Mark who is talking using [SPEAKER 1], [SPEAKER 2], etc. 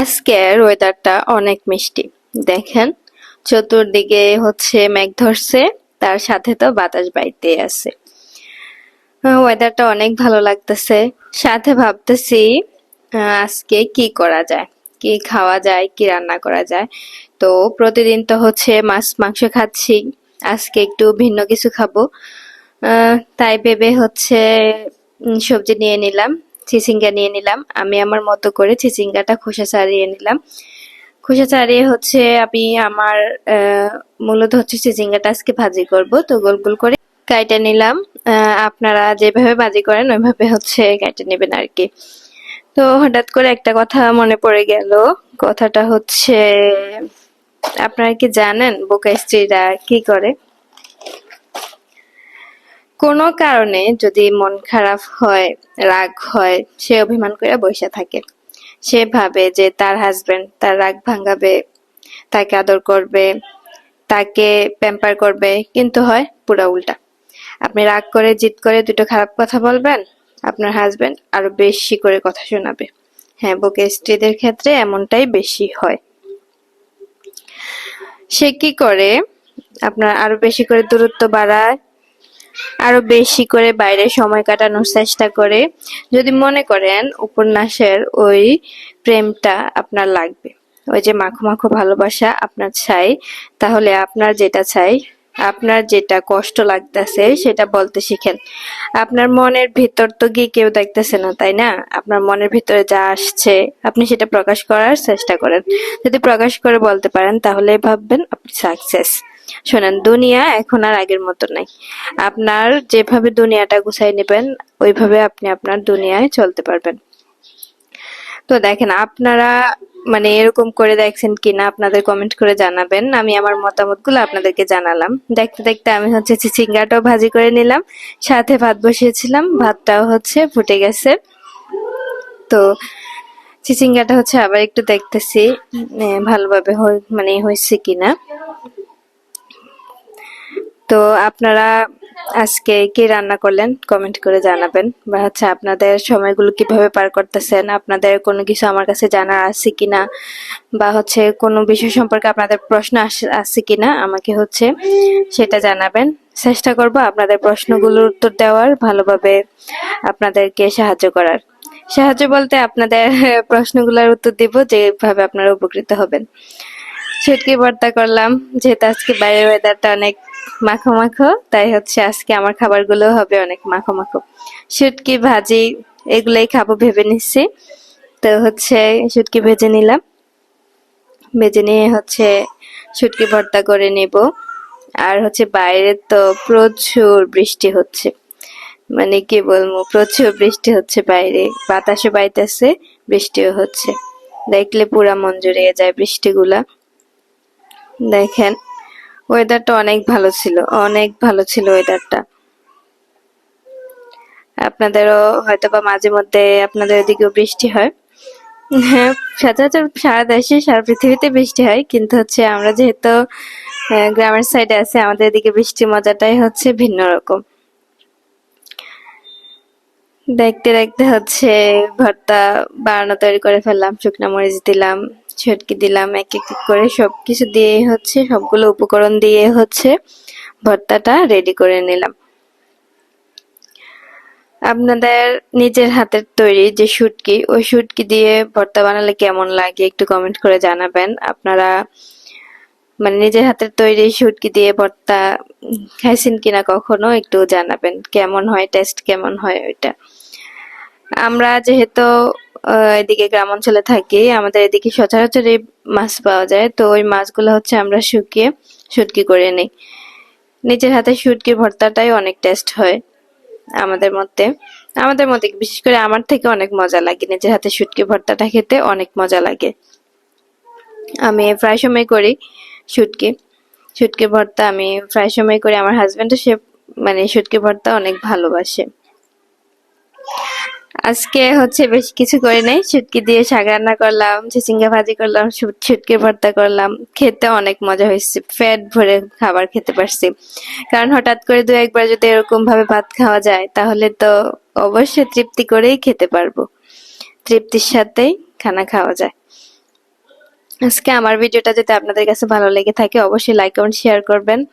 [SPEAKER 1] আজকের ওয়েদারটা অনেক মিষ্টি। দেখেন, চতুর্দিকে হচ্ছে মেঘ ধরছে, তার সাথে তো বাতাস বাইতে আছে। ওয়েদারটা অনেক ভালো লাগতেছে। সাথে ভাবতেছি আজকে কি করা যায়? কি খাওয়া যায়? কি রান্না করা যায়? তো প্রতিদিন তো হচ্ছে মাছ, মাংস খাচ্ছি। আজকে একটু ভিন্ন কিছু খাব। তাই ভেবে হচ্ছে সবজি নিয়ে নিলাম। চিচিঙ্গা নিয়ে নিলাম। আমি আমার মতো করে চিচিঙ্গাটা খোসা ছাড়িয়ে নিলাম। খোসা ছাড়িয়ে হচ্ছে আমি আমার মূলত হচ্ছে চিচিঙ্গাটা আজকে ভাজি করব। তো গোল গোল করে কাইটে নিলাম। আপনারা যেভাবে ভাজি করেন ওইভাবে হচ্ছে কাইটে নেবেন আর কি। তো হঠাৎ করে একটা কথা মনে পড়ে গেল। কথাটা হচ্ছে, আপনারা কি জানেন বোকা স্ত্রীরা কি করে? কোনো কারণে যদি মন খারাপ হয়, রাগ হয়, সে অভিমান করে বসে থাকে। সে ভাবে যে তার হাজবেন্ড তার রাগ ভাঙাবে, তাকে আদর করবে, তাকে প্যাম্পার করবে, কিন্তু হয় পুরো উল্টা। আপনি রাগ করে, জিদ করে দুটো খারাপ কথা বলবেন, আপনার হাজবেন্ড আরও বেশি করে কথা শোনাবে। হ্যাঁ বুকে স্ত্রীদের ক্ষেত্রে এমনটাই বেশি হয়। সে কি করে? আপনার আরও বেশি করে দূরত্ব বাড়ায় আরও বেশি করে বাইরে সময় কাটানোর চেষ্টা করে। যদি মনে করেন উপন্যাসের ওই প্রেমটা আপনার লাগবে। ওই যে মাখো মাখো ভালোবাসা আপনার চাই, তাহলে আপনার যেটা চাই, আপনার যেটা কষ্ট লাগতেছে সেটা বলতে শিখেন। আপনার মনের ভিতর তো গিয়ে কেউ দেখতেছে না, তাই না? আপনার মনের ভিতরে যা আসছে, আপনি সেটা প্রকাশ করার চেষ্টা করেন। যদি প্রকাশ করে বলতে পারেন, তাহলে ভাববেন আপনি সাকসেস শোনেন, দুনিয়া এখন আর আগের মতো নাই। আপনার যেভাবে দুনিয়াটা গুছাই নেবেন, ওইভাবে আপনি আপনার দুনিয়ায় চলতে পারবেন। তো দেখেন, আপনারা মানে এরকম করে দেখছেন কিনা, আপনাদের কমেন্ট করে জানাবেন। আমি আমার মতামতগুলো আপনাদেরকে জানালাম। দেখতে দেখতে আমি হচ্ছে চিচিঙ্গাটাও ভাজি করে নিলাম, সাথে ভাত বসিয়েছিলাম, ভাতটাও হচ্ছে ফুটে গেছে। তো চিচিঙ্গাটা হচ্ছে আবার একটু দেখতেছি ভালোভাবে মানে হয়েছে কিনা। তো আপনারা আজকে কি রান্না করলেন? কমেন্ট করে জানাবেন। বা হচ্ছে আপনাদের সময়গুলো কীভাবে পার করতেছেন? আপনাদের কোনো কিছু আমার কাছে জানার আছে কিনা? বা হচ্ছে কোনো বিষয় সম্পর্কে আপনাদের প্রশ্ন আছে কিনা? আমাকে হচ্ছে সেটা জানাবেন। চেষ্টা করব আপনাদের প্রশ্নগুলোর উত্তর দেওয়ার, ভালোভাবে আপনাদেরকে সাহায্য করার। সাহায্য বলতে আপনাদের প্রশ্নগুলোর উত্তর দিব, যেভাবে আপনারা উপকৃত হবেন। শুটকি ভর্তা করলাম, যেহেতু আজকে বাইরের ওয়েদারটা অনেক মাখো মাখো, তাই হচ্ছে আজকে আমার খাবারগুলো হবে অনেক মাখো মাখো। শুটকি, ভাজি, এগুলাই খাব ভেবে নিচ্ছি। তো হচ্ছে শুটকি ভেজে নিলাম। ভেজে নিয়ে হচ্ছে শুটকি ভর্তা করে নেব। আর হচ্ছে বাইরে তো প্রচুর বৃষ্টি হচ্ছে। মানে কি বলব, প্রচুর বৃষ্টি হচ্ছে বাইরে। বাতাসও বাইতেছে, বৃষ্টিও হচ্ছে। দেখলে পুরা মন জুড়িয়ে যায় বৃষ্টিগুলা। দেখেন। ওয়েদারটা অনেক ভালো ছিল, অনেক ভালো ছিল ওয়েদারটা আপনাদেরও হয়তো বা মাঝে মধ্যে আপনাদের ওদিকেও বৃষ্টি হয়। হ্যাঁ সচরাচর সারা দেশে, সারা পৃথিবীতে বৃষ্টি হয়, কিন্তু হচ্ছে আমরা যেহেতু গ্রামের সাইডে আছে, আমাদের এদিকে বৃষ্টির মজাটাই হচ্ছে ভিন্ন রকম। দেখতে দেখতে হচ্ছে, ভর্তা বানানো তৈরি করে ফেললাম, শুকনো মরিচ দিলাম ছটকি দিলাম, এক এক করে সবকিছু দিয়ে হচ্ছে সবগুলো উপকরণ দিয়ে হচ্ছে ভর্তাটা রেডি করে নিলাম। আপনাদের নিজের হাতের তৈরি যে শুটকি, ওই শুটকি দিয়ে ভর্তা বানালে কেমন লাগে একটু কমেন্ট করে জানাবেন। আপনারা মানে নিজের হাতের তৈরি শুটকি দিয়ে ভর্তা খাইছেন কিনা কখনো একটু জানাবেন, কেমন হয় টেস্ট কেমন হয় ওইটা। আমরা যেহেতু এদিকে গ্রাম অঞ্চলে থাকি, আমাদের এদিকে সচরাচর এই মাছ পাওয়া যায়। তো ওই মাছগুলো হচ্ছে আমরা শুকিয়ে শুটকি করে নিই। নিজের হাতে শুটকি ভর্তাটাই অনেক টেস্ট হয় আমাদের মধ্যে। আমাদের মধ্যে, বিশেষ করে আমার থেকে অনেক মজা লাগে। নিজের হাতে শুটকি ভর্তাটা খেতে অনেক মজা লাগে। আমি প্রায় সময় করি শুটকি। শুটকি ভর্তা আমি প্রায় সময় করি। আমার হাজব্যান্ডও সে মানে শুটকি ভর্তা অনেক ভালোবাসে। আজকে হচ্ছে বেশি কিছু করে নাই। শুটকি দিয়ে শাক রান্না করলাম, চিচিঙ্গা ভাজি করলাম, শুট- শুটকি ভর্তা করলাম। খেতে অনেক মজা হয়েছে। ফ্যাট ভরে খাবার খেতে পারছি। কারণ হঠাৎ করে দু একবার যদি এরকম ভাবে ভাত খাওয়া যায়, তাহলে তো অবশ্যই তৃপ্তি করেই খেতে পারব। তৃপ্তির সাথেই খানা খাওয়া যায়। আজকে আমার ভিডিওটা যদি আপনাদের কাছে ভালো লেগে থাকে, অবশ্যই লাইক কমেন্ট শেয়ার করবেন।